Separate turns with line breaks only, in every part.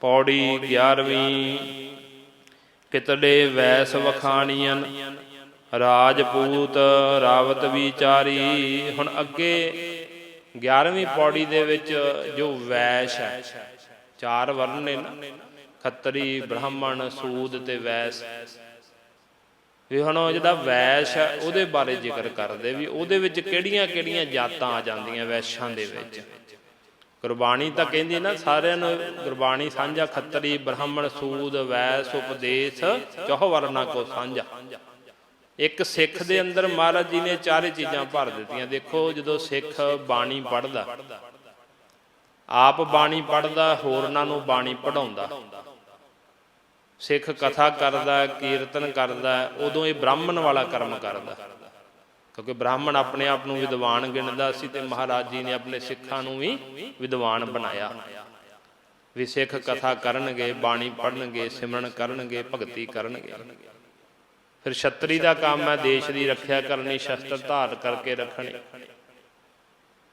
ਪੌੜੀ 11ਵੀਂ ਕਿਤੜੇ ਵੈਸ ਵਖਾਣੀਆਂ ਰਾਜਪੂਤ ਰਾਵਤ ਵਿਚਾਰੀ। ਹੁਣ ਅੱਗੇ 11ਵੀਂ ਪੌੜੀ ਦੇ ਵਿੱਚ ਜੋ ਵੈਸ਼ ਹੈ। ਚਾਰ ਵਰਨ ਨੇ ਨਾ। ਖੱਤਰੀ, ਬ੍ਰਾਹਮਣ, ਸੂਦ ਤੇ ਵੈਸ। ਵੀ ਹੁਣ ਉਹ ਵੈਸ਼ ਹੈ, ਉਹਦੇ ਬਾਰੇ ਜ਼ਿਕਰ ਕਰਦੇ ਵੀ ਉਹਦੇ ਵਿੱਚ ਕਿਹੜੀਆਂ ਕਿਹੜੀਆਂ ਜਾਤਾਂ ਆ ਜਾਂਦੀਆਂ ਵੈਸ਼ਾਂ ਦੇ ਵਿੱਚ। ਗੁਰਬਾਣੀ ਤਾਂ ਕਹਿੰਦੀ ਨਾ, ਸਾਰਿਆਂ ਨੂੰ ਗੁਰਬਾਣੀ ਸਾਂਝਾ, ਖੱਤਰੀ, ਬ੍ਰਾਹਮਣ, ਸੂਦ, ਵੈਸ, ਉਪਦੇਸ਼ ਚੌਹ ਵਰਨਾ ਕੋ ਸਾਂਝਾ। ਇੱਕ ਸਿੱਖ ਦੇ ਅੰਦਰ ਮਹਾਰਾਜ ਜੀ ਨੇ ਚਾਰੇ ਚੀਜ਼ਾਂ ਭਰ ਦਿੱਤੀਆਂ। ਦੇਖੋ ਜਦੋਂ ਸਿੱਖ ਬਾਣੀ ਪੜ੍ਹਦਾ, ਆਪ ਬਾਣੀ ਪੜਦਾ ਹੋਰਨਾਂ ਨੂੰ ਬਾਣੀ ਪੜਾਉਂਦਾ ਸਿੱਖ ਕਥਾ ਕਰਦਾ, ਕੀਰਤਨ ਕਰਦਾ, ਉਦੋਂ ਇਹ ਬ੍ਰਾਹਮਣ ਵਾਲਾ ਕਰਮ ਕਰਦਾ। ਕਿਉਂਕਿ ਬ੍ਰਾਹਮਣ ਆਪਣੇ ਆਪ ਨੂੰ ਵਿਦਵਾਨ ਗਿਣਦਾ ਸੀ ਤੇ ਮਹਾਰਾਜ ਜੀ ਨੇ ਆਪਣੇ ਸਿੱਖਾਂ ਨੂੰ ਵੀ ਵਿਦਵਾਨ ਬਣਾਇਆ। ਵੀ ਸਿੱਖ ਕਥਾ ਕਰਨਗੇ, ਬਾਣੀ ਪੜਨਗੇ ਸਿਮਰਨ ਕਰਨਗੇ, ਭਗਤੀ ਕਰਨਗੇ। ਫਿਰ ਛਤਰੀ ਦਾ ਕੰਮ ਹੈ ਦੇਸ਼ ਦੀ ਰੱਖਿਆ ਕਰਨੀ, ਸ਼ਸਤਰ ਧਾਰ ਕਰਕੇ ਰੱਖਣੀ।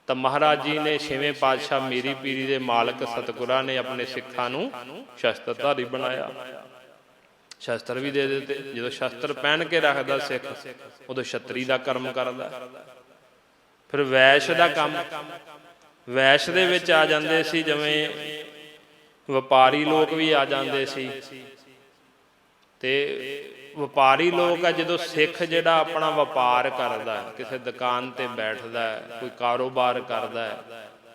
ਤਾਂ ਮਹਾਰਾਜ ਜੀ ਨੇ ਛੇਵੇਂ ਪਾਤਸ਼ਾਹ ਮੀਰੀ ਪੀਰੀ ਦੇ ਮਾਲਕ ਸਤਿਗੁਰਾਂ ਨੇ ਆਪਣੇ ਸਿੱਖਾਂ ਨੂੰ ਸ਼ਸਤਰਧਾਰੀ ਬਣਾਇਆ। ਸ਼ਸਤਰ ਵੀ ਦੇ ਦਿੱਤੇ। ਜਦੋਂ ਸ਼ਸਤਰ ਪਹਿਨ ਕੇ ਰੱਖਦਾ ਸਿੱਖ, ਉਦੋਂ ਛਤਰੀ ਦਾ ਕਰਮ ਕਰਦਾ। ਫਿਰ ਵੈਸ਼ ਦਾ ਕੰਮ। ਵੈਸ਼ ਦੇ ਵਿੱਚ ਆ ਜਾਂਦੇ ਸੀ ਜਿਵੇਂ ਵਪਾਰੀ ਲੋਕ ਵੀ ਆ ਜਾਂਦੇ ਸੀ। ਤੇ ਵਪਾਰੀ ਲੋਕ ਆ ਜਦੋਂ ਸਿੱਖ ਜਿਹੜਾ ਆਪਣਾ ਵਪਾਰ ਕਰਦਾ, ਕਿਸੇ ਦੁਕਾਨ ਤੇ ਬੈਠਦਾ, ਕੋਈ ਕਾਰੋਬਾਰ ਕਰਦਾ,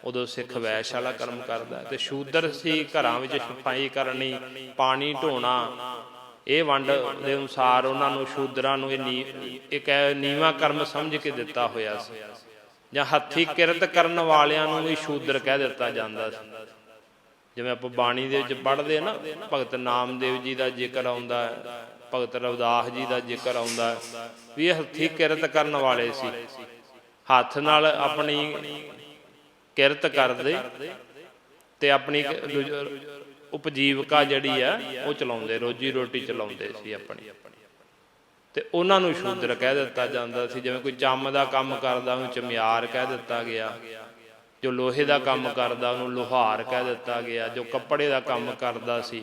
ਉਦੋਂ ਸਿੱਖ ਵੈਸ਼ ਵਾਲਾ ਕਰਮ ਕਰਦਾ। ਤੇ ਸ਼ੂਦਰ ਸੀ ਘਰਾਂ ਵਿੱਚ ਸਫ਼ਾਈ ਕਰਨੀ, ਪਾਣੀ ਢੋਣਾ ਇਹ ਵੰਡ ਦੇ ਅਨੁਸਾਰ ਉਹਨਾਂ ਨੂੰ ਸ਼ੂਦਰਾਂ ਨੂੰ ਇਹ ਇੱਕ ਇਹ ਕਰਮ ਸਮਝ ਕੇ ਦਿੱਤਾ ਹੋਇਆ ਸੀ। ਜਾਂ ਹੱਥੀ ਕਿਰਤ ਕਰਨ ਵਾਲਿਆਂ ਨੂੰ ਵੀ ਸ਼ੂਦਰ ਕਹਿ ਦਿੱਤਾ ਜਾਂਦਾ ਸੀ। ਜਿਵੇਂ ਆਪਾਂ ਬਾਣੀ ਦੇ ਵਿੱਚ ਪੜ੍ਹਦੇ ਆ ਨਾ, ਭਗਤ ਨਾਮਦੇਵ ਜੀ ਦਾ ਜ਼ਿਕਰ ਆਉਂਦਾ ਹੈ, ਭਗਤ ਰਵਿਦਾਸ ਜੀ ਦਾ ਜ਼ਿਕਰ ਆਉਂਦਾ ਹੈ, ਵੀ ਇਹ ਹੱਥੀ ਕਿਰਤ ਕਰਨ ਵਾਲੇ ਸੀ। ਹੱਥ ਨਾਲ ਆਪਣੀ ਕਿਰਤ ਕਰਦੇ ਤੇ ਆਪਣੀ ਉਪਜੀਵਕਾ ਜਿਹੜੀ ਆ, ਉਹ ਚਲਾਉਂਦੇ, ਰੋਜੀ ਰੋਟੀ ਚਲਾਉਂਦੇ ਸੀ ਆਪਣੀ। ਤੇ ਉਹਨਾਂ ਨੂੰ ਸ਼ੂਦਰ ਕਹਿ ਦਿੱਤਾ ਜਾਂਦਾ ਸੀ, ਜਿਵੇਂ ਕੋਈ ਚੰਮ ਦਾ ਕੰਮ ਕਰਦਾ, ਉਹਨੂੰ ਚਮਿਆਰ ਕਹਿ ਦਿੱਤਾ ਗਿਆ। ਜੋ ਲੋਹੇ ਦਾ ਕੰਮ ਕਰਦਾ, ਉਹਨੂੰ ਲੋਹਾਰ ਕਹਿ ਦਿੱਤਾ ਗਿਆ। ਜੋ ਕੱਪੜੇ ਦਾ ਕੰਮ ਕਰਦਾ ਸੀ,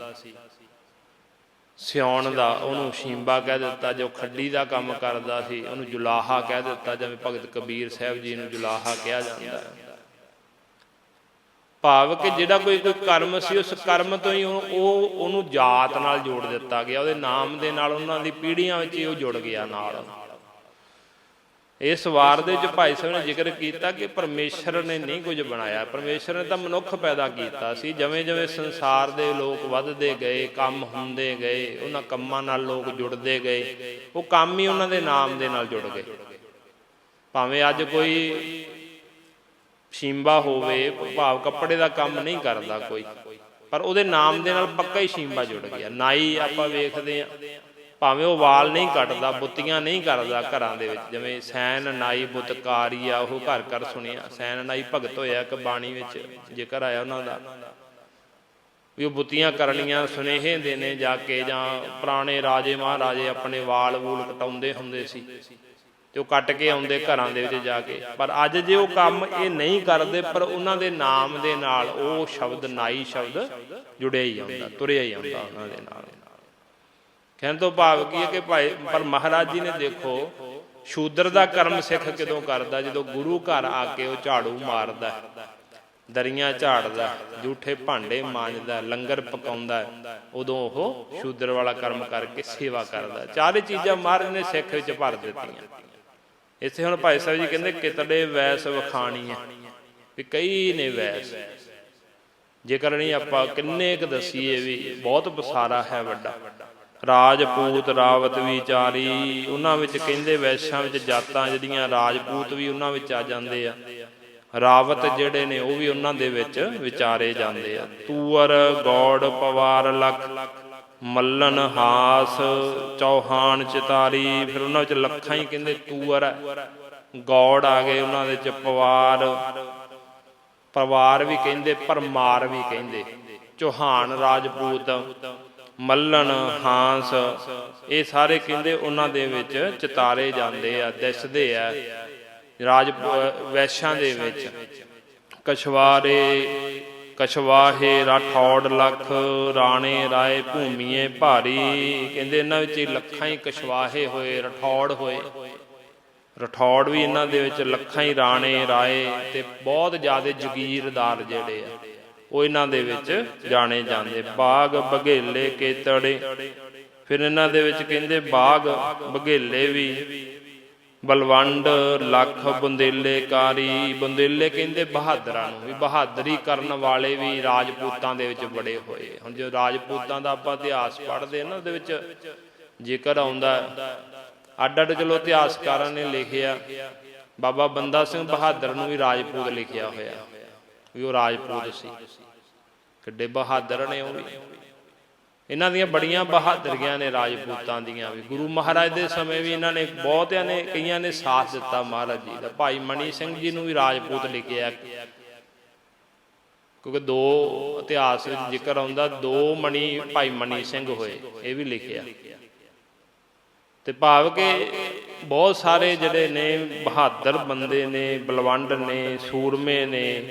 ਸਿਉਣ ਦਾ, ਉਹਨੂੰ ਸ਼ੀਂਬਾ ਕਹਿ ਦਿੱਤਾ। ਜੋ ਖੱਡੀ ਦਾ ਕੰਮ ਕਰਦਾ ਸੀ, ਉਹਨੂੰ ਜੁਲਾਹਾ ਕਹਿ ਦਿੱਤਾ, ਜਿਵੇਂ ਭਗਤ ਕਬੀਰ ਸਾਹਿਬ ਜੀ ਨੂੰ ਜੁਲਾਹਾ ਕਿਹਾ ਜਾਂਦਾ ਹੈ। ਭਾਵ ਕਿ ਜਿਹੜਾ ਕੋਈ ਕੋਈ ਕਰਮ ਸੀ, ਉਸ ਕਰਮ ਤੋਂ ਹੀ ਉਹ ਉਹਨੂੰ ਜਾਤ ਨਾਲ ਜੋੜ ਦਿੱਤਾ ਗਿਆ। ਉਹਦੇ ਨਾਮ ਦੇ ਨਾਲ ਉਹਨਾਂ ਦੀ ਪੀੜ੍ਹੀਆਂ ਵਿੱਚ ਹੀ ਉਹ ਜੁੜ ਗਿਆ ਨਾਲ। ਇਸ ਵਾਰ ਦੇ ਵਿੱਚ ਭਾਈ ਸਾਹਿਬ ਨੇ ਜ਼ਿਕਰ ਕੀਤਾ ਕਿ ਪਰਮੇਸ਼ਰ ਨੇ ਨਹੀਂ ਕੁਝ ਬਣਾਇਆ। ਪਰਮੇਸ਼ਰ ਨੇ ਤਾਂ ਮਨੁੱਖ ਪੈਦਾ ਕੀਤਾ ਸੀ। ਜਿਵੇਂ ਜਿਵੇਂ ਸੰਸਾਰ ਦੇ ਲੋਕ ਵੱਧਦੇ ਗਏ, ਕੰਮ ਹੁੰਦੇ ਗਏ, ਉਹਨਾਂ ਕੰਮਾਂ ਨਾਲ ਲੋਕ ਜੁੜਦੇ ਗਏ, ਉਹ ਕੰਮ ਹੀ ਉਹਨਾਂ ਦੇ ਨਾਮ ਦੇ ਨਾਲ ਜੁੜ ਗਏ। ਭਾਵੇਂ ਅੱਜ ਕੋਈ ਸ਼ੀਂਬਾ ਹੋਵੇ, ਭਾਵ ਕੱਪੜੇ ਦਾ ਕੰਮ ਨਹੀਂ ਕਰਦਾ ਕੋਈ। ਪਰ ਉਹਦੇ ਨਾਮ ਦੇ ਨਾਲ ਪੱਕਾ ਹੀ ਸ਼ੀਂਬਾ ਜੁੜ ਗਿਆ। ਨਾਈ ਆਪਾਂ ਵੇਖਦੇ ਆ ਭਾਵੇਂ ਉਹ ਵਾਲ ਨਹੀਂ ਕੱਟਦਾ, ਬੁੱਤੀਆਂ ਨਹੀਂ ਕਰਦਾ ਘਰਾਂ ਦੇ ਵਿੱਚ। ਜਿਵੇਂ ਸੈਨ, ਨਾਈ ਬੁੱਤਕਾਰੀ ਆ ਉਹ ਘਰ ਘਰ ਸੁਣਿਆ। ਸੈਨ, ਨਾਈ ਭਗਤ ਹੋਇਆ ਇੱਕ ਬਾਣੀ ਵਿੱਚ, ਜ਼ਿਕਰ ਆਇਆ ਉਹਨਾਂ ਦਾ। ਵੀ ਉਹ ਬੁੱਤੀਆਂ ਕਰਨੀਆਂ ਸੁਨੇਹੇ ਦੇਣੇ ਜਾ ਕੇ ਜਾਂ ਪੁਰਾਣੇ ਰਾਜੇ ਮਹਾਰਾਜੇ ਆਪਣੇ ਵਾਲ ਵੂਲ ਕਟਾਉਂਦੇ ਹੁੰਦੇ ਸੀ। ਤੇ ਉਹ ਕੱਟ ਕੇ ਆਉਂਦੇ ਘਰਾਂ ਦੇ ਵਿੱਚ ਜਾ ਕੇ। ਪਰ ਅੱਜ ਜੇ ਉਹ ਕੰਮ ਇਹ ਨਹੀਂ ਕਰਦੇ, ਪਰ ਉਹਨਾਂ ਦੇ ਨਾਮ ਦੇ ਨਾਲ ਉਹ ਸ਼ਬਦ ਨਾਈ ਸ਼ਬਦ ਜੁੜਿਆ ਹੀ ਆਉਂਦਾ, ਤੁਰਿਆ ਹੀ ਆਉਂਦਾ ਉਹਨਾਂ ਦੇ ਨਾਲ। ਕਹਿਣ ਤੋਂ ਭਾਵ ਕੀ ਹੈ ਕਿ ਭਾਈ, ਪਰ ਮਹਾਰਾਜ ਜੀ ਨੇ ਦੇਖੋ, ਸ਼ੂਦਰ ਦਾ ਕਰਮ ਸਿੱਖ ਕਿਦੋਂ ਕਰਦਾ? ਜਦੋਂ ਗੁਰੂ ਘਰ ਆ ਕੇ ਉਹ ਝਾੜੂ ਮਾਰਦਾ, ਦਰੀਆਂ ਝਾੜਦਾ ਝੂਠੇ ਭਾਂਡੇ ਮਾਂਜਦਾ, ਲੰਗਰ ਪਕਾਉਂਦਾ, ਉਦੋਂ ਉਹ ਸ਼ੂਦਰ ਵਾਲਾ ਕਰਮ ਕਰਕੇ ਸੇਵਾ ਕਰਦਾ। ਚਾਰੇ ਚੀਜ਼ਾਂ ਮਹਾਰਾਜ ਨੇ ਸਿੱਖ ਵਿੱਚ ਭਰ ਦਿੱਤੀਆਂ। ਇੱਥੇ ਹੁਣ ਭਾਈ ਸਾਹਿਬ ਜੀ ਕਹਿੰਦੇ ਕਿਤੜੇ ਵੈਸ ਵਖਾਣੀ ਹੈ ਵੀ ਕਈ ਨੇ ਵੈਸ। ਜੇਕਰ ਨਹੀਂ ਆਪਾਂ ਕਿੰਨੇ ਕੁ ਦਸੀਏ ਵੀ ਬਹੁਤ ਬਸਾਰਾ ਹੈ ਵੱਡਾ। ਰਾਜਪੂਤ, ਰਾਵਤ ਵਿਚਾਰੀ ਉਹਨਾਂ ਵਿੱਚ ਕਹਿੰਦੇ ਵੈਸ਼ਾਂ ਵਿੱਚ ਜਾਤਾਂ ਜਿਹੜੀਆਂ ਰਾਜਪੂਤ ਵੀ ਉਹਨਾਂ ਵਿੱਚ ਆ ਜਾਂਦੇ ਆ। ਰਾਵਤ ਜਿਹੜੇ ਨੇ ਉਹ ਵੀ ਉਹਨਾਂ ਦੇ ਵਿੱਚ ਵਿਚਾਰੇ ਜਾਂਦੇ ਆ। ਤੂਅਰ ਗੌੜ, ਪਵਾਰ, ਲਖ। ਮੱਲਨ ਹਾਸ ਚੌਹਾਨ ਚਿਤਾਰੀ, ਫਿਰ ਉਹਨਾਂ ਵਿੱਚ ਲੱਖਾਂ ਹੀ ਕਹਿੰਦੇ ਤੂਰ ਹੈ। ਗੌੜ ਆ ਗਏ ਉਹਨਾਂ ਦੇ ਚ ਪਵਾਰ। ਪਰਿਵਾਰ ਵੀ ਕਹਿੰਦੇ, ਪਰਮਾਰ ਵੀ ਕਹਿੰਦੇ। ਚੌਹਾਨ ਰਾਜਪੂਤ ਮੱਲਣ ਹਾਂਸ, ਇਹ ਸਾਰੇ ਕਹਿੰਦੇ ਉਹਨਾਂ ਦੇ ਵਿੱਚ ਚਿਤਾਰੇ ਜਾਂਦੇ ਆ, ਦਿਸਦੇ ਆ। ਰਾਜ ਵੈਸ਼ਾਂ ਦੇ ਵਿੱਚ। ਕਛਵਾਰੇ ਕਛਵਾਹੇ ਰਾਠੌੜ ਲੱਖ, ਰਾਣੇ ਰਾਏ ਭੂਮੀਏ ਭਾਰੀ। ਕਹਿੰਦੇ ਇਹਨਾਂ ਵਿੱਚ ਲੱਖਾਂ ਹੀ ਕਛਵਾਹੇ ਹੋਏ, ਰਠੌੜ ਹੋਏ। ਰਠੌੜ ਵੀ ਇਹਨਾਂ ਦੇ ਵਿੱਚ ਲੱਖਾਂ ਹੀ ਰਾਣੇ ਰਾਏ ਤੇ ਬਹੁਤ ਜ਼ਿਆਦਾ ਜਗੀਰਦਾਰ ਜਿਹੜੇ ਆ, ਉਹ ਇਹਨਾਂ ਦੇ ਵਿੱਚ ਜਾਣੇ ਜਾਂਦੇ। ਬਾਗ ਬਘੇਲੇ ਕੇਤੜੇ। ਫਿਰ ਇਹਨਾਂ ਦੇ ਵਿੱਚ ਕਹਿੰਦੇ ਬਾਗ ਬਘੇਲੇ ਵੀ। ਬਲਵੰਡ ਲੱਖ ਬੰਦੇਲੇ ਕਾਰੀ, ਬੰਦੇਲੇ ਕਹਿੰਦੇ ਬਹਾਦਰਾਂ ਨੂੰ ਵੀ ਬਹਾਦਰੀ ਕਰਨ ਵਾਲੇ ਵੀ ਰਾਜਪੂਤਾਂ ਦੇ ਵਿੱਚ ਬੜੇ ਹੋਏ। ਹੁਣ ਜੇ ਰਾਜਪੂਤਾਂ ਦਾ ਆਪਾਂ ਇਤਿਹਾਸ ਪੜ੍ਹਦੇ ਨਾ, ਉਹਦੇ ਵਿੱਚ ਜ਼ਿਕਰ ਆਉਂਦਾ ਅੱਡ ਅੱਡ ਚਲੋ ਇਤਿਹਾਸਕਾਰਾਂ ਨੇ ਲਿਖਿਆ। ਬਾਬਾ ਬੰਦਾ ਸਿੰਘ ਬਹਾਦਰ ਨੂੰ ਵੀ ਰਾਜਪੂਤ ਲਿਖਿਆ ਹੋਇਆ। ਵੀ ਉਹ ਰਾਜਪੂਤ ਸੀ। ਕਿੱਡੇ ਬਹਾਦਰ ਨੇ ਉਹ ਵੀ। ਇਹਨਾਂ ਦੀਆਂ ਬੜੀਆਂ ਬਹਾਦਰੀਆਂ ਨੇ ਰਾਜਪੂਤਾਂ ਦੀਆਂ ਵੀ। ਗੁਰੂ ਮਹਾਰਾਜ ਦੇ ਸਮੇਂ ਵੀ ਇਹਨਾਂ ਨੇ ਬਹੁਤਿਆਂ ਨੇ, ਕਈਆਂ ਨੇ ਸਾਥ ਦਿੱਤਾ ਮਹਾਰਾਜ ਜੀ ਦਾ। ਭਾਈ ਮਣੀ ਸਿੰਘ ਜੀ ਨੂੰ ਵੀ ਰਾਜਪੂਤ ਲਿਖਿਆ। ਕਿਉਂਕਿ ਦੋ ਇਤਿਹਾਸ ਵਿੱਚ ਜ਼ਿਕਰ ਆਉਂਦਾ, ਦੋ ਮਣੀ, ਭਾਈ ਮਣੀ ਸਿੰਘ ਹੋਏ, ਇਹ ਵੀ ਲਿਖਿਆ। ਤੇ ਭਾਵ ਕਿ ਬਹੁਤ ਸਾਰੇ ਜਿਹੜੇ ਨੇ, ਬਹਾਦਰ ਬੰਦੇ ਨੇ, ਬਲਵੰਡ ਨੇ, ਸੂਰਮੇ ਨੇ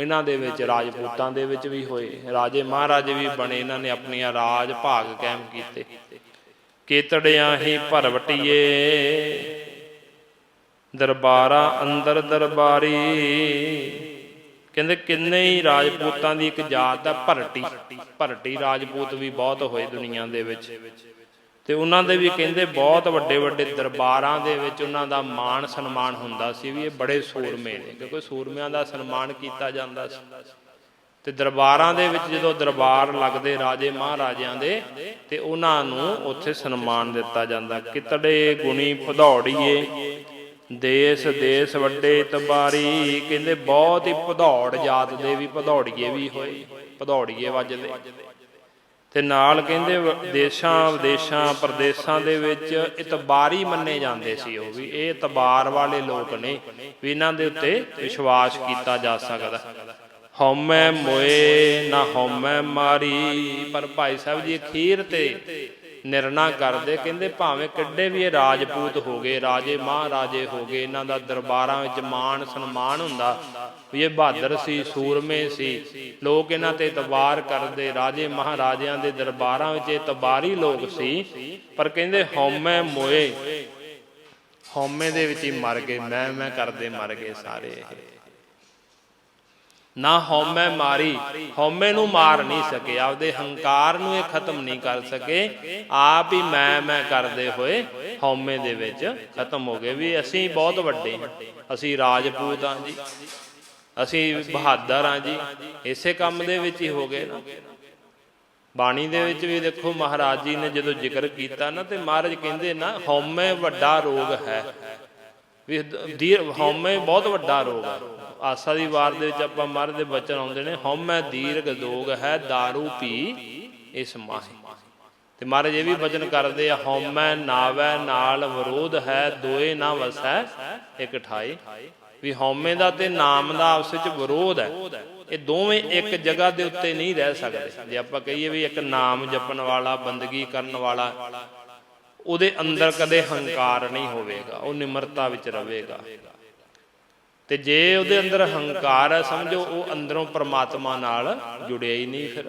ਇਹਨਾਂ ਦੇ ਵਿੱਚ ਰਾਜਪੂਤਾਂ ਦੇ ਵਿੱਚ ਵੀ ਹੋਏ। ਰਾਜੇ ਮਹਾਰਾਜੇ ਵੀ ਬਣੇ, ਇਹਨਾਂ ਨੇ ਆਪਣੀਆਂ ਰਾਜ ਭਾਗ ਕਾਇਮ ਕੀਤੇ। ਕੇਤੜਿਆਂ ਹੀ ਭਰਵਟੀਏ, ਦਰਬਾਰਾਂ ਅੰਦਰ ਦਰਬਾਰੀ। ਕਹਿੰਦੇ ਕਿੰਨੇ ਹੀ ਰਾਜਪੂਤਾਂ ਦੀ ਇੱਕ ਜਾਤ ਆ, ਭਰਟੀ। ਭਰਟੀ ਰਾਜਪੂਤ ਵੀ ਬਹੁਤ ਹੋਏ ਦੁਨੀਆ ਦੇ ਵਿੱਚ। ਤੇ ਉਹਨਾਂ ਦੇ ਵੀ ਕਹਿੰਦੇ ਬਹੁਤ ਵੱਡੇ ਵੱਡੇ ਦਰਬਾਰਾਂ ਦੇ ਵਿੱਚ ਉਹਨਾਂ ਦਾ ਮਾਣ ਸਨਮਾਨ ਹੁੰਦਾ ਸੀ ਵੀ ਇਹ ਬੜੇ ਸੂਰਮੇ ਨੇ, ਕਿਉਂਕਿ ਸੂਰਮਿਆਂ ਦਾ ਸਨਮਾਨ ਕੀਤਾ ਜਾਂਦਾ ਸੀ। ਤੇ ਦਰਬਾਰਾਂ ਦੇ ਵਿੱਚ ਜਦੋਂ ਦਰਬਾਰ ਲੱਗਦੇ ਰਾਜੇ ਮਹਾਰਾਜਿਆਂ ਦੇ, ਤੇ ਉਹਨਾਂ ਨੂੰ ਉੱਥੇ ਸਨਮਾਨ ਦਿੱਤਾ ਜਾਂਦਾ। ਕਿਤੜੇ ਗੁਣੀ ਭਦੌੜੀਏ, ਦੇਸ ਦੇਸ ਵੱਡੇ ਤਬਾਰੀ, ਕਹਿੰਦੇ ਬਹੁਤ ਹੀ ਭਦੌੜ ਜਾਤ ਦੇ ਵੀ ਭਦੌੜੀਏ ਵੀ ਹੋਏ, ਭਦੌੜੀਏ ਵੱਜਦੇ। ਤੇ ਨਾਲ ਕਹਿੰਦੇ ਦੇਸ਼ਾਂ, ਵਿਦੇਸ਼ਾਂ, ਪ੍ਰਦੇਸ਼ਾਂ ਦੇ ਵਿੱਚ ਇਤਬਾਰੀ ਮੰਨੇ ਜਾਂਦੇ ਸੀ ਉਹ ਵੀ। ਇਹ ਇਤਬਾਰ ਵਾਲੇ ਲੋਕ ਨੇ ਵੀ ਇਹਨਾਂ ਦੇ ਉੱਤੇ ਵਿਸ਼ਵਾਸ ਕੀਤਾ ਜਾ ਸਕਦਾ। ਹਉਮੈ ਮੋਏ, ਨਾ ਹਉਮੈ ਮਾਰੀ। ਪਰ ਭਾਈ ਸਾਹਿਬ ਜੀ, ਅਖੀਰ ਤੇ ਨਿਰਣਾ ਕਰਦੇ, ਕਹਿੰਦੇ ਭਾਵੇਂ ਕਿੱਡੇ ਵੀ ਇਹ ਰਾਜਪੂਤ ਹੋ ਗਏ, ਰਾਜੇ ਮਹਾਰਾਜੇ ਹੋ ਗਏ, ਇਹਨਾਂ ਦਾ ਦਰਬਾਰਾਂ ਵਿੱਚ ਮਾਣ, ਸਨਮਾਨ ਹੁੰਦਾ, ਵੀ ਇਹ ਬਹਾਦਰ ਸੀ, ਸੂਰਮੇ ਸੀ, ਲੋਕ ਇਹਨਾਂ ਤੇ ਇਤਬਾਰ ਕਰਦੇ, ਰਾਜੇ ਮਹਾਰਾਜਿਆਂ ਦੇ ਦਰਬਾਰਾਂ ਵਿੱਚ ਇਹ ਤਬਾਰੀ ਲੋਕ ਸੀ, ਪਰ ਕਹਿੰਦੇ ਹਉਮੈ ਮੋਏ, ਹਉਮੈ ਦੇ ਵਿੱਚ ਹੀ ਮਰ ਗਏ ਮੈਂ ਮੈਂ ਕਰਦੇ ਮਰ ਗਏ ਸਾਰੇ ਇਹ। ਨਾ ਹਉਮੈ ਮਾਰੀ, ਹਉਮੈ ਨੂੰ ਮਾਰ ਨਹੀਂ ਸਕੇ, ਆਪਦੇ ਹੰਕਾਰ ਨੂੰ ਇਹ ਖਤਮ ਨਹੀਂ ਕਰ ਸਕੇ। ਆਪ ਹੀ ਮੈਂ ਮੈਂ ਕਰਦੇ ਹੋਏ ਹਉਮੈ ਦੇ ਵਿੱਚ ਖਤਮ ਹੋ ਗਏ। ਵੀ ਅਸੀਂ ਬਹੁਤ ਵੱਡੇ ਅਸੀਂ ਰਾਜਪੂਤ ਹਾਂ ਜੀ। ਅਸੀਂ ਬਹਾਦਰ ਹਾਂ ਜੀ। ਇਸੇ ਕੰਮ ਦੇ ਵਿੱਚ ਹੀ ਹੋ ਗਏ ਨਾ। ਬਾਣੀ ਦੇ ਵਿੱਚ ਵੀ ਦੇਖੋ ਮਹਾਰਾਜ ਜੀ ਨੇ ਜਦੋਂ ਜ਼ਿਕਰ ਕੀਤਾ ਨਾ, ਤੇ ਮਹਾਰਾਜ ਕਹਿੰਦੇ ਨਾ, ਹਉਮੈ ਵੱਡਾ ਰੋਗ ਹੈ। ਵੀ ਦੀਰ ਹਉਮੈ ਬਹੁਤ ਵੱਡਾ ਰੋਗ ਹੈ। ਆਸਾ ਦੀ ਵਾਰ ਦੇ ਵਿੱਚ ਆਪਾਂ ਮਹਾਰਾਜ ਦੇ ਬਚਨ ਆਉਂਦੇ ਨੇ, ਹਉਮੈ ਦੀਰਘ ਦੋਗ ਹੈ दारू ਪੀ ਇਸ ਮਾਹੀ। ਤੇ ਮਹਾਰਾਜ ਇਹ ਵੀ ਬਚਨ ਕਰਦੇ ਆ, ਹਉਮੈ ਨਾਵੈ ਨਾਲ ਵਿਰੋਧ ਹੈ, ਦੋਏ ਨਾ ਵਸੈ ਇਕ ਠਾਈ ਵੀ ਹਉਮੈ ਦਾ ਤੇ ਨਾਮ ਦਾ ਆਪਸ ਵਿੱਚ ਵਿਰੋਧ ਹੈ। ਇਹ ਦੋਵੇਂ ਇੱਕ ਜਗ੍ਹਾ ਦੇ ਉੱਤੇ ਨਹੀਂ ਰਹਿ ਸਕਦੇ। ਜੇ ਆਪਾਂ ਕਹੀਏ ਵੀ ਇੱਕ ਨਾਮ ਜਪਣ ਵਾਲਾ, ਬੰਦਗੀ ਕਰਨ ਵਾਲਾ, ਉਹਦੇ ਅੰਦਰ ਕਦੇ ਹੰਕਾਰ ਨਹੀਂ ਹੋਵੇਗਾ, ਉਹ ਨਿਮਰਤਾ ਵਿੱਚ ਰਹੇਗਾ। ਤੇ ਜੇ ਉਹਦੇ ਅੰਦਰ ਹੰਕਾਰ ਹੈ, ਸਮਝੋ, ਉਹ ਅੰਦਰੋਂ ਪ੍ਰਮਾਤਮਾ ਨਾਲ ਜੁੜਿਆ ਹੀ ਨਹੀਂ ਫਿਰ।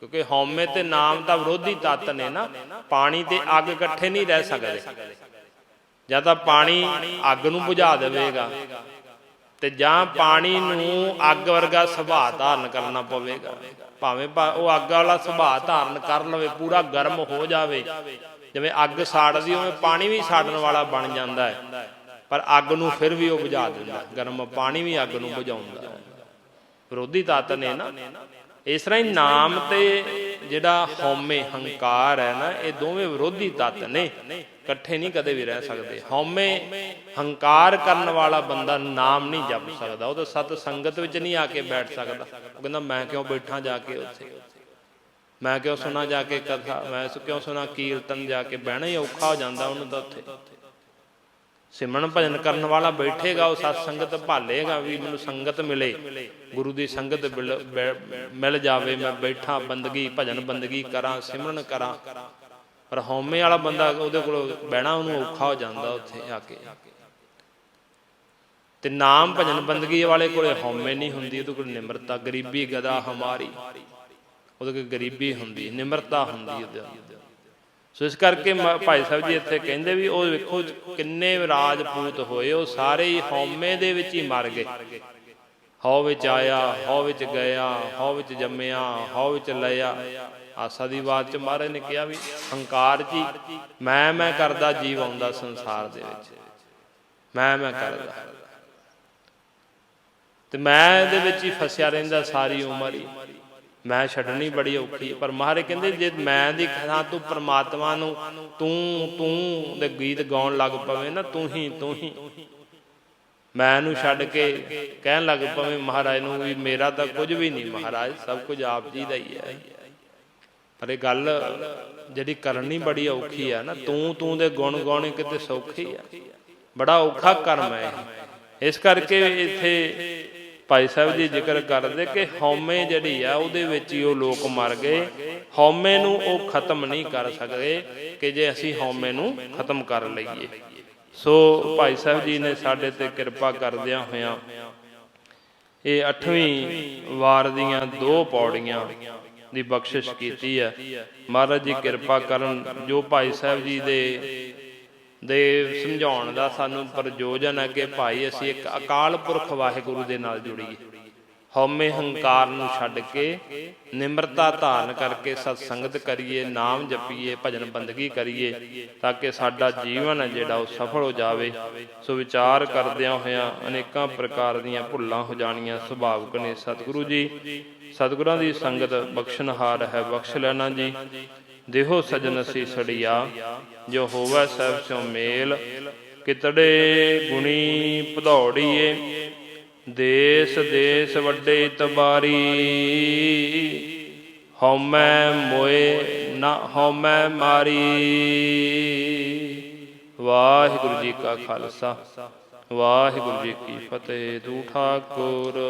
ਕਿਉਂਕਿ ਹਉਮੈ ਤੇ ਨਾਮ ਤਾਂ ਵਿਰੋਧੀ ਤੱਤ ਨੇ ਨਾ, ਪਾਣੀ ਤੇ ਅੱਗ ਇਕੱਠੇ ਨਹੀਂ ਰਹਿ ਸਕਦੇ। ਜਾਂ ਤਾਂ ਪਾਣੀ ਅੱਗ ਨੂੰ ਬੁਝਾ ਦੇਵੇਗਾ ਤੇ ਜਾਂ ਪਾਣੀ ਨੂੰ ਅੱਗ ਵਰਗਾ ਸੁਭਾਅ ਧਾਰਨ ਕਰਨਾ ਪਵੇਗਾ। ਭਾਵੇਂ ਭਾ- ਉਹ ਅੱਗ ਵਾਲਾ ਸੁਭਾਅ ਧਾਰਨ ਕਰ ਲਵੇ, ਪੂਰਾ ਗਰਮ ਹੋ ਜਾਵੇ। ਜਿਵੇਂ ਅੱਗ ਸਾੜਦੀ ਉਵੇਂ ਪਾਣੀ ਵੀ ਸਾੜਨ ਵਾਲਾ ਬਣ ਜਾਂਦਾ ਹੈ। ਪਰ ਅੱਗ ਨੂੰ ਫਿਰ ਵੀ ਉਹ ਬੁਝਾ ਦਿੰਦਾ। ਗਰਮ ਪਾਣੀ ਵੀ ਅੱਗ ਨੂੰ ਬੁਝਾਉਂਦਾ। ਵਿਰੋਧੀ ਤੱਤ ਨੇ ਨਾ, ਇਸ ਤਰ੍ਹਾਂ ਹੀ ਨਾਮ ਤੇ ਜਿਹੜਾ ਹਉਮੈ ਹੰਕਾਰ ਹੈ ਨਾ, ਇਹ ਦੋਵੇਂ ਵਿਰੋਧੀ ਤੱਤ ਨੇ। ਇਕੱਠੇ ਨਹੀਂ ਕਦੇ ਵੀ ਰਹਿ ਸਕਦੇ। ਹਉਮੈ ਹੰਕਾਰ ਕਰਨ ਵਾਲਾ ਬੰਦਾ ਨਾਮ ਨਹੀਂ ਜਪ ਸਕਦਾ। ਉਹ ਤਾਂ ਸਤ ਸੰਗਤ ਵਿੱਚ ਨਹੀਂ ਆ ਕੇ ਬੈਠ ਸਕਦਾ। ਉਹ ਕਹਿੰਦਾ, ਮੈਂ ਕਿਉਂ ਬੈਠਾ ਜਾ ਕੇ ਉੱਥੇ? ਮੈਂ ਕਿਉਂ ਸੁਣਾ ਜਾ ਕੇ ਕਥਾ? ਮੈਂ ਕਿਉਂ ਸੁਣਾ ਕੀਰਤਨ ਜਾ ਕੇ? ਬਹਿਣਾ ਹੀ ਔਖਾ ਹੋ ਜਾਂਦਾ ਉਹਨੂੰ ਤਾਂ ਉੱਥੇ। ਸਿਮਰਨ ਭਜਨ ਕਰਨ ਵਾਲਾ ਬੈਠੇਗਾ, ਉਹ ਸਤ ਸੰਗਤ ਭਾਲੇਗਾ ਵੀ ਮੈਨੂੰ ਸੰਗਤ ਮਿਲੇ, ਗੁਰੂ ਦੀ ਸੰਗਤ ਮਿਲ- ਜਾਵੇ, ਮੈਂ ਬੈਠਾ, ਬੰਦਗੀ, ਭਜਨ ਬੰਦਗੀ ਕਰਾਂ, ਸਿਮਰਨ ਕਰਾਂ। ਪਰ ਹਉਮੈ ਵਾਲਾ ਬੰਦਾ ਉਹਦੇ ਕੋਲ ਬਹਿਣਾ ਉਹਨੂੰ ਔਖਾ ਹੋ ਜਾਂਦਾ ਉੱਥੇ ਆ ਕੇ। ਤੇ ਨਾਮ ਭਜਨ ਬੰਦਗੀ ਵਾਲੇ ਕੋਲੇ ਹਉਮੈ ਨਹੀਂ ਹੁੰਦੀ, ਉਹਦੇ ਕੋਲ ਨਿਮਰਤਾ, ਗਰੀਬੀ, ਗਦਾ ਹਮਾਰੀ। ਉਹਦੇ ਕੋਲ ਗਰੀਬੀ ਹੁੰਦੀ, ਨਿਮਰਤਾ ਹੁੰਦੀ ਉਹਦੇ ਸੋ ਇਸ ਕਰਕੇ ਮ- ਭਾਈ ਸਾਹਿਬ ਜੀ ਇੱਥੇ ਕਹਿੰਦੇ ਵੀ ਉਹ ਵੇਖੋ ਕਿੰਨੇ ਰਾਜਪੂਤ ਹੋਏ, ਉਹ ਸਾਰੇ ਹੀ ਹਉਮੈ ਦੇ ਵਿੱਚ ਹੀ ਮਰ ਗਏ। ਹਉ ਵਿੱਚ ਆਇਆ, ਹਉ ਵਿੱਚ ਗਿਆ, ਹਉ ਵਿੱਚ ਜੰਮਿਆ, ਹਉ ਵਿੱਚ ਲਿਆ ਆਸਾ ਦੀ ਬਾਤ ਚ ਮਹਾਰਾਜ ਨੇ ਕਿਹਾ ਵੀ, ਹੰਕਾਰ ਜੀ, ਮੈਂ ਮੈਂ ਕਰਦਾ ਜੀਵ ਆਉਂਦਾ ਸੰਸਾਰ ਦੇ ਵਿੱਚ। ਮੈਂ ਮੈਂ ਕਰਦਾ। ਤੇ ਮੈਂ ਇਹਦੇ ਵਿੱਚ ਹੀ ਫਸਿਆ ਰਹਿੰਦਾ ਸਾਰੀ ਉਮਰ ਹੀ। ਮੈਂ ਛੱਡਣੀ ਬੜੀ ਔਖੀ ਪਰ ਮਹਾਰਾਜ ਕਹਿੰਦੇ, ਜੇ ਮੈਂ ਦੀ ਥਾਂ ਤੂੰ ਪ੍ਰਮਾਤਮਾ ਨੂੰ ਤੂੰ ਤੂੰ ਦੇ ਗੀਤ ਗਾਉਣ ਲੱਗ ਪਵੇ ਨਾ, ਤੂੰ ਹੀ ਤੂੰ ਹੀ। ਮੈਂ ਨੂੰ ਛੱਡ ਕੇ ਕਹਿਣ ਲੱਗ ਪਵੇ ਮਹਾਰਾਜ ਨੂੰ ਵੀ ਮੇਰਾ ਤਾਂ ਕੁਝ ਵੀ ਨਹੀਂ ਮਹਾਰਾਜ, ਸਭ ਕੁਝ ਆਪ ਜੀ ਦਾ ਹੀ ਹੈ। ਪਰ ਇਹ ਗੱਲ ਜਿਹੜੀ ਕਰਨੀ ਬੜੀ ਔਖੀ ਆ ਨਾ, ਤੂੰ ਤੂੰ ਦੇ ਗੁਣ ਗਾਉਣੇ ਕਿਤੇ ਸੌਖੀ ਆ। ਬੜਾ ਔਖਾ ਕਰਮ ਹੈ ਇਹ। ਇਸ ਕਰਕੇ ਇੱਥੇ ਭਾਈ ਸਾਹਿਬ ਜੀ ਜ਼ਿਕਰ ਕਰਦੇ ਕਿ ਹਉਮੈ ਜਿਹੜੀ ਆ, ਉਹਦੇ ਵਿੱਚ ਹੀ ਉਹ ਲੋਕ ਮਰ ਗਏ। ਹਉਮੈ ਨੂੰ ਉਹ ਖਤਮ ਨਹੀਂ ਕਰ ਸਕਦੇ ਕਿ ਜੇ ਅਸੀਂ ਹਉਮੈ ਨੂੰ ਖਤਮ ਕਰ ਲਈਏ। ਸੋ ਭਾਈ ਸਾਹਿਬ ਜੀ ਨੇ ਸਾਡੇ ਤੇ ਕਿਰਪਾ ਕਰਦਿਆਂ ਹੋਇਆਂ ਇਹ 8ਵੀਂ ਵਾਰ ਦੀਆਂ ਦੋ ਪੌੜੀਆਂ ਦੀ ਬਖਸ਼ਿਸ਼ ਕੀਤੀ ਹੈ। ਮਹਾਰਾਜ ਜੀ ਕਿਰਪਾ ਕਰਨ ਜੋ ਭਾਈ ਸਾਹਿਬ ਜੀ ਦੇ ਦੇ ਸਮਝਾਉਣ ਦਾ ਸਾਨੂੰ ਪ੍ਰਯੋਜਨ ਹੈ ਕਿ ਭਾਈ ਅਸੀਂ ਇੱਕ ਅਕਾਲ ਪੁਰਖ ਵਾਹਿਗੁਰੂ ਦੇ ਨਾਲ ਜੁੜੀਏ ਹਉਮੈ ਹੰਕਾਰ ਨੂੰ ਛੱਡ ਕੇ ਨਿਮਰਤਾ ਧਾਰਨ ਕਰਕੇ ਸਤ ਸੰਗਤ ਕਰੀਏ, ਨਾਮ ਜਪੀਏ, ਭਜਨ ਬੰਦਗੀ ਕਰੀਏ ਤਾਂ ਕਿ ਸਾਡਾ ਜੀਵਨ ਹੈ ਜਿਹੜਾ ਉਹ ਸਫਲ ਹੋ ਜਾਵੇ। ਸੋ ਵਿਚਾਰ ਕਰਦਿਆਂ ਹੋਇਆਂ ਅਨੇਕਾਂ ਪ੍ਰਕਾਰ ਦੀਆਂ ਭੁੱਲਾਂ ਹੋ ਜਾਣੀਆਂ, ਸੁਭਾਵਕ ਨੇ। ਸਤਿਗੁਰੂ ਜੀ, ਸਤਿਗੁਰਾਂ ਦੀ ਸੰਗਤ ਬਖਸ਼ਣਹਾਰ ਹੈ, ਬਖਸ਼ ਲੈਣਾ ਜੀ। ਦੇਹੋ ਸਜਨ ਅਸੀਂ ਸੜਿਆ, ਜੋ ਹੋਵੇ ਸਭ ਸਿਉ ਮੇਲ, ਕਿਤੜੇ ਗੁਣੀ ਭਦੌੜੀਏ, ਦੇਸ ਦੇਸ ਵੱਡੇ ਤਬਾਰੀ। ਹਉਮੈ ਮੋਏ ਨਾ ਹਉਮੈ ਮਾਰੀ। ਵਾਹਿਗੁਰੂ ਜੀ ਕਾ ਖਾਲਸਾ, ਵਾਹਿਗੁਰੂ ਜੀ ਕੀ ਫਤਿਹ, ਦੂਠਾ ਠਾਕੁਰ।